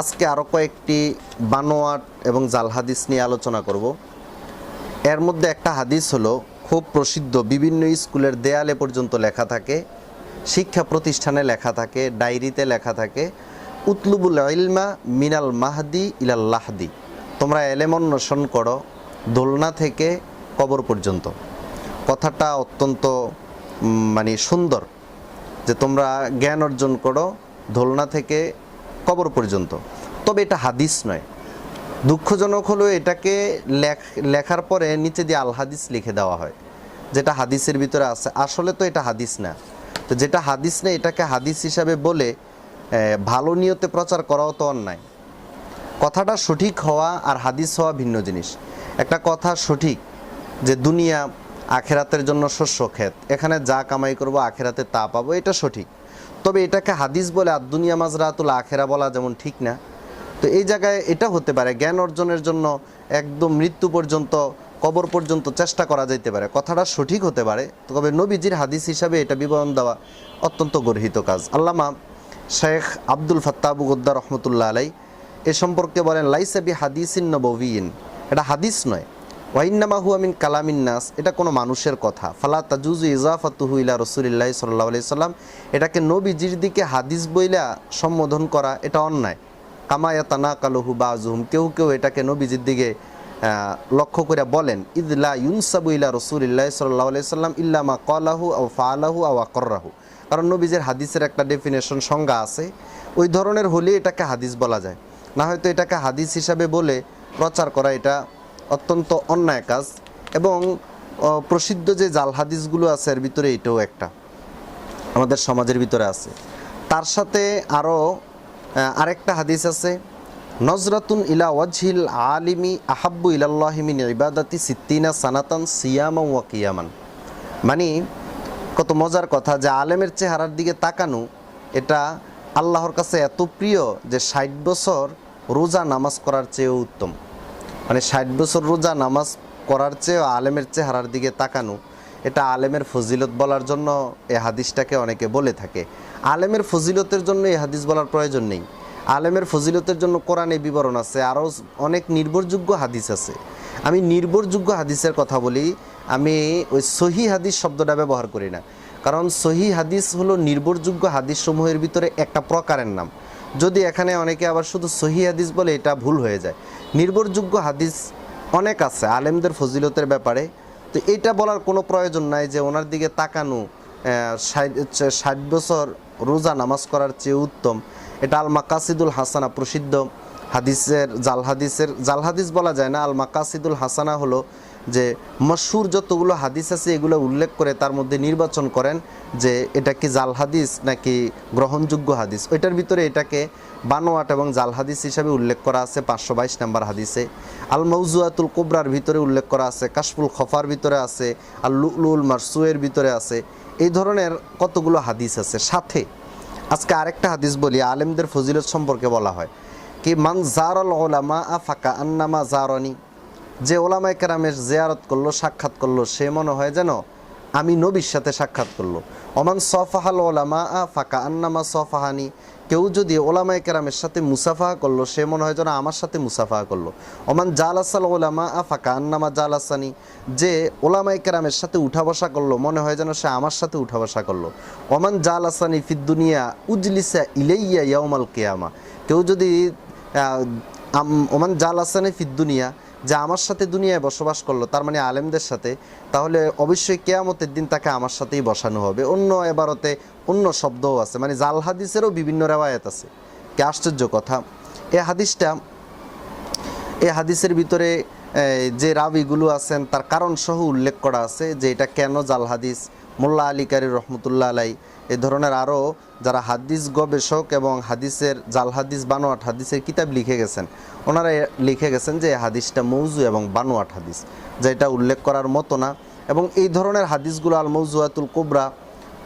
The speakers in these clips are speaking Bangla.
আজকে আরও কয়েকটি বানোয়াট এবং জাল হাদিস নিয়ে আলোচনা করব। এর মধ্যে একটা হাদিস হলো, খুব প্রসিদ্ধ, বিভিন্ন স্কুলের দেয়ালে পর্যন্ত লেখা থাকে, শিক্ষা প্রতিষ্ঠানে লেখা থাকে, ডায়েরিতে লেখা থাকে, উতলুবুল ইলমা মিনাল মাহদি ইলাল লাহদি। তোমরা এলেম অন্বেষণ করো দোলনা থেকে কবর পর্যন্ত। কথাটা অত্যন্ত মানে সুন্দর, যে তোমরা জ্ঞান অর্জন করো দোলনা থেকে কবর পর্যন্ত। তবে এটা হাদিস নয়। দুঃখজনক হলো এটাকে লেখ- লেখার পরে নিচে দিয়ে আল হাদিস লিখে দেওয়া হয়। যেটা হাদিসের ভিতরে আছে। আসলে তো এটা হাদিস না। তো যেটা হাদিস না এটাকে হাদিস হিসাবে বলে ভালো নিয়তে প্রচার করাও তো অন্যায়। কথাটা সঠিক হওয়া আর হাদিস হওয়া ভিন্ন জিনিস। একটা কথা সঠিক যে দুনিয়া আখেরাতের জন্য শস্য ক্ষেত। এখানে যা কামাই করব, আখেরাতে তা পাবো, এটা সঠিক। তবে এটাকে হাদিস বলে আর দুনিয়া মাজরাতুল আখেরা বলা যেমন ঠিক না। তো এই জায়গায় এটা হতে পারে, জ্ঞান অর্জনের জন্য একদম মৃত্যু পর্যন্ত, কবর পর্যন্ত চেষ্টা করা যেতে পারে। কথাটা সঠিক হতে পারে, তবে নবীজির হাদিস হিসাবে এটা বিবরণ দেওয়া অত্যন্ত গর্হিত কাজ। আল্লামা শেখ আব্দুল ফাত্তাবু গোদ্দা রহমতুল্লাহ আলাই এ সম্পর্কে বলেন লাইসাবি হাদিসিন নবীন এটা হাদিস নয় ওয়াইন্নামা হুয়া মিন কালামিন নাস, এটা কোনো মানুষের কথা। ফালা তাজুজু ইজাফাতুহু ইলা রসুলিল্লাহ সাল্লাহ আলি সাল্লাম, এটাকে নবীজির দিকে হাদিস বইলা সম্বোধন করা এটা অন্যায়। কামায়াতানা কালহু বা বাজুহুম কেউ কেউ এটাকে নবীজির দিকে লক্ষ্য করে বলেন ইদলা ইউনসাবু ইলা রসুলিল্লাহ সাল্লাহ আলি সাল্লাম ইল্লামা কলাহু আও ফালাহু আও আকর্রাহু কারণ নবীজের হাদিসের একটা ডেফিনেশন সংজ্ঞা আছে, ওই ধরনের হলে এটাকে হাদিস বলা যায়। না হয়তো এটাকে হাদিস হিসাবে বলে প্রচার করা এটা অত্যন্ত অন্যায় কাজ এবং প্রসিদ্ধ যে জাল হাদিসগুলো আছে এর ভিতরে এটাও একটা, আমাদের সমাজের ভিতরে আছে। তার সাথে আরও আরেকটা হাদিস আছে, নজরাতুন ইলা ওয়াজহিল আলিমি আহাব্বু ইলাল্লাহিমিন ইবাদাতি সিদ্দিনা সানাতান সিয়ামা ওয়া কিয়ামান। মানে কত মজার কথা যে আলেমের চেহারার দিকে তাকানো, এটা আল্লাহর কাছে এত প্রিয় যে ষাট বছর রোজা নামাজ করার চেয়েও উত্তম। মানে ষাট বছর রোজা নামাজ করার চেয়ে আলেমের চেহারার দিকে তাকানো, এটা আলেমের ফজিলত বলার জন্য এই হাদিসটাকে অনেকে বলে থাকে। আলেমের ফজিলতের জন্য এই হাদিস বলার প্রয়োজন নেই। আলেমের ফজিলতের জন্য কোরআনে বিবরণ আছে, আরও অনেক নির্ভরযোগ্য হাদিস আছে। আমি নির্ভরযোগ্য হাদিসের কথা বলি, আমি ওই সহি হাদিস শব্দটা ব্যবহার করি না। কারণ সহি হাদিস হলো নির্ভরযোগ্য হাদিস সমূহের ভিতরে একটা প্রকারের নাম। যদি এখানে অনেকে আবার শুধু সহি হাদিস বলে এটা ভুল হয়ে যায়। নির্ভরযোগ্য হাদিস অনেক আছে, আলেমদের ফজিলতের ব্যাপারে। তো এটা বলার কোনো প্রয়োজন নাই যে ওনার দিকে তাকানো ষাট বছর রোজা নামাজ করার চেয়ে উত্তম। এটা আল মাকাসিদুল হাসানা প্রসিদ্ধ। হাদিসের, জাল হাদিসের, জাল হাদিস বলা যায় না আল মাকাসিদুল হাসানা হলো যে মশহুর যতগুলো হাদিস আছে, এগুলো উল্লেখ করে তার মধ্যে নির্বাচন করেন যে এটা কি জাল হাদিস নাকি গ্রহণযোগ্য হাদিস। ওইটার ভিতরে এটাকে বানোয়াট এবং জাল হাদিস হিসাবে উল্লেখ করা আছে, পাঁচশো বাইশ নাম্বার হাদিসে। আল মৌজুয়াতুল কোবরার ভিতরে উল্লেখ করা আছে, কাশফুল খফার ভিতরে আছে আল লুল মারসুয়ের ভিতরে আছে, এই ধরনের কতগুলো হাদিস আছে। সাথে আজকে আরেকটা হাদিস বলি, আলেমদের ফজিলত সম্পর্কে বলা হয়। কি মান জারল ওলামা আ ফাঁকা আন্নামা জারনি। যে ওলামায় কেরামের জিয়ারত করল, সাক্ষাৎ করল, সে মনে হয় যেন আমি নবীর সাথে সাক্ষাৎ করল। অমান সফাহাল ওলামা আ ফাঁকা আন্নামা সফাহানি। কেউ যদি ওলামায় কেরামের সাথে মুসাফাহা করল, সে মনে হয় যেন আমার সাথে মুসাফাহা করল। অমান জালাসাল ওলামা আ ফাঁকা আন্নামা জালাসানি। যে ওলামায় কেরামের সাথে উঠা বসা করল, মনে হয় যেন সে আমার সাথে উঠা বসা করল। অমান জালাসানি ফিদ্দুনিয়া উজলিসা ইলেইয়া ইয়াউমাল কেয়ামা। কেউ যদি ওমান জাল আসানে ফিদ্দুনিয়া যে আমার সাথে দুনিয়ায় বসবাস করল, তার মানে আলেমদের সাথে, তাহলে অবশ্যই কেয়ামতের দিন তাকে আমার সাথেই বসানো হবে। অন্য এবারতে অন্য শব্দও আছে মানে জাল হাদিসেরও বিভিন্ন রেওয়ায়ত আছে। কে আশ্চর্য কথা। এ হাদিসটা, এ হাদিসের ভিতরে যে রাবিগুলো আছেন, তার কারণ সহ উল্লেখ করা আছে যে এটা কেন জাল হাদিস? মোল্লা আলী কারি রহমতুল্লাহ আলাই, এ ধরনের আরও যারা হাদিস গবেষক এবং হাদিসের জাল হাদিস, বানোয়াট হাদিসের কিতাব লিখে গেছেন, ওনারা লিখে গেছেন যে হাদিসটা মৌজু এবং বানোয়াট হাদিস, যেটা উল্লেখ করার মতো না। এবং এই ধরনের হাদিসগুলো আল মৌজুয়াতুল কোবরা,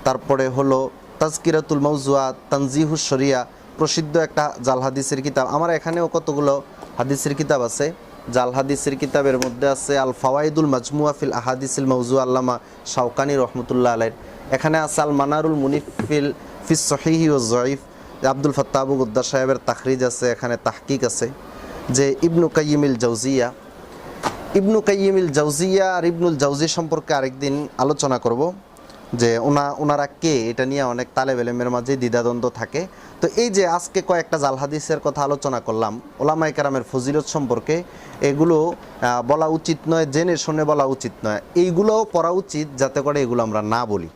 তারপরে হলো তাজকিরাতুল মৌজুয়া তানজিহুস শরিয়া, প্রসিদ্ধ একটা জাল হাদিসের কিতাব। আমার এখানেও কতগুলো হাদিসের কিতাব আছে। জাল হাদিসের কিতাবের মধ্যে আছে, আল ফাওয়াইদুল মাজমুয়া ফিল আহাদিসিল মৌজু আল্লামা শাওকানি রহমতুল্লাহ আলাইর এখানে আছে আল মানারুল মুনিফিল ফিস সহিহি ও জয়ীফ আব্দুল ফাত্তা গুদ্দা সাহেবের তাখরিজ আছে, এখানে তাহকিক আছে। যে ইবনু কাইমিল জাউজিয়া, ইবনু কাইমিল জাউজিয়া আর ইবনুল জাউজি সম্পর্কে আরেকদিন আলোচনা করব। যে ওনা ওনারা কে? এটা নিয়ে অনেক তালেব এলেমের মাঝে দ্বিধাদ্বন্দ্ব থাকে। তো এই যে আজকে কয়েকটা জাল হাদিসের কথা আলোচনা করলাম ওলামাই কারামের ফজিলত সম্পর্কে, এগুলো বলা উচিত নয়, জেনে শুনে বলা উচিত নয়। এইগুলোও পড়া উচিত, যাতে করে এগুলো আমরা না বলি।